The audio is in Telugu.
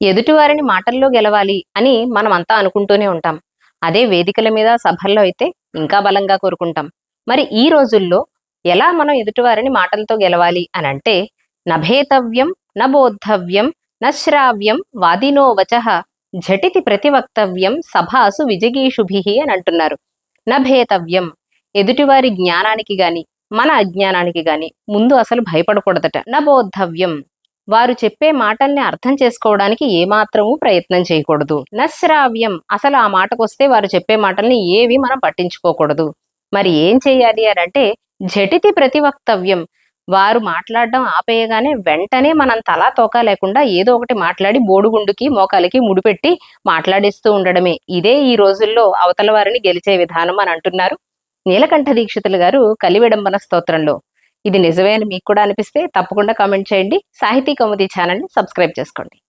ఎదుటివారిని మాటల్లో గెలవాలి అని మనం అంతా అనుకుంటూనే ఉంటాం. అదే వేదికల మీద సభల్లో అయితే ఇంకా బలంగా కోరుకుంటాం. మరి ఈ రోజుల్లో ఎలా మనం ఎదుటివారిని మాటలతో గెలవాలి అని అంటే నభేతవ్యం నబోద్ధవ్యం నశ్రావ్యం వాదినో వచః ఝటితి ప్రతివక్తవ్యం సభాసు విజగీషుభి అని అంటున్నారు. నభేతవ్యం ఎదుటివారి జ్ఞానానికి గాని మన అజ్ఞానానికి గాని ముందు అసలు భయపడకూడదట. నబోద్ధవ్యం వారు చెప్పే మాటల్ని అర్థం చేసుకోవడానికి ఏమాత్రము ప్రయత్నం చేయకూడదు. నశ్రావ్యం అసలు ఆ మాటకొస్తే వారు చెప్పే మాటల్ని ఏవి మనం పట్టించుకోకూడదు. మరి ఏం చేయాలి అని అంటే ఝటితి ప్రతివక్తవ్యం. వారు మాట్లాడడం ఆపేయగానే వెంటనే మనం తలా తోక లేకుండా ఏదో ఒకటి మాట్లాడి బోడుగుండుకి మోకాలకి ముడిపెట్టి మాట్లాడిస్తూ ఉండడమే. ఇదే ఈ రోజుల్లో అవతల వారిని గెలిచే విధానం అని అంటున్నారు. నీలకంఠ దీక్షితులు గారు కలివిడంబన స్తోత్రంలో. ఇది నిజమే అని మీకు కూడా అనిపిస్తే తప్పకుండా కామెంట్ చేయండి. సాహితీ కౌముది ఛానల్ని సబ్స్క్రైబ్ చేసుకోండి.